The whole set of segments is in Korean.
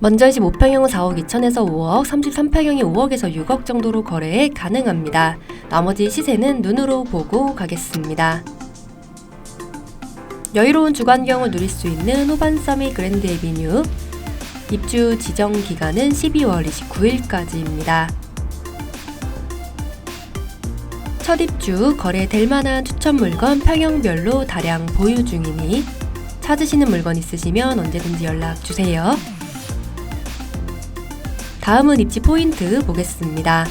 먼저 25평형은 4억 2천에서 5억, 33평형이 5억에서 6억 정도로 거래 가능합니다. 나머지 시세는 눈으로 보고 가겠습니다. 여유로운 주관경을 누릴 수 있는 호반서미 그랜드 에비뉴 입주 지정 기간은 12월 29일까지입니다. 첫 입주 거래될 만한 추천 물건 평형별로 다량 보유 중이니 찾으시는 물건 있으시면 언제든지 연락 주세요. 다음은 입지 포인트 보겠습니다.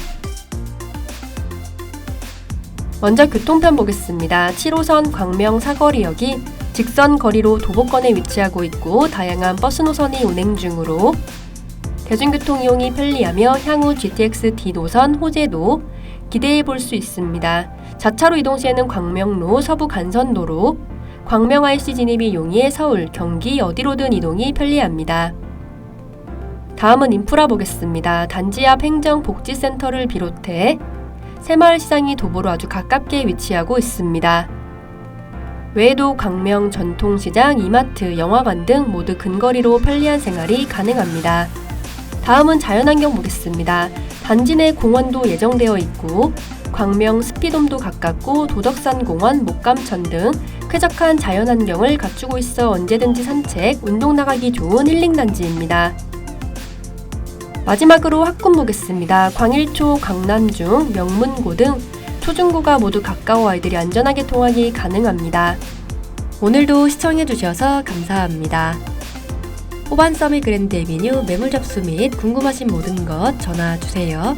먼저 교통편 보겠습니다. 7호선 광명 사거리역이 직선 거리로 도보권에 위치하고 있고 다양한 버스 노선이 운행 중으로 대중교통 이용이 편리하며 향후 GTX D 노선 호재도 기대해 볼 수 있습니다. 자차로 이동 시에는 광명로 서부 간선도로 광명 IC 진입이 용이해 서울, 경기 어디로든 이동이 편리합니다. 다음은 인프라 보겠습니다. 단지 앞 행정복지센터를 비롯해 새마을시장이 도보로 아주 가깝게 위치하고 있습니다. 외에도 광명 전통시장, 이마트, 영화관 등 모두 근거리로 편리한 생활이 가능합니다. 다음은 자연환경 보겠습니다. 단지 내 공원도 예정되어 있고 광명 스피돔도 가깝고 도덕산 공원, 목감천 등 쾌적한 자연환경을 갖추고 있어 언제든지 산책, 운동 나가기 좋은 힐링 단지입니다. 마지막으로 학군 보겠습니다. 광일초, 강남중, 명문고 등 초중고가 모두 가까워 아이들이 안전하게 통학이 가능합니다. 오늘도 시청해주셔서 감사합니다. 호반 서미 그랜드 에비뉴 매물 접수 및 궁금하신 모든 것 전화 주세요.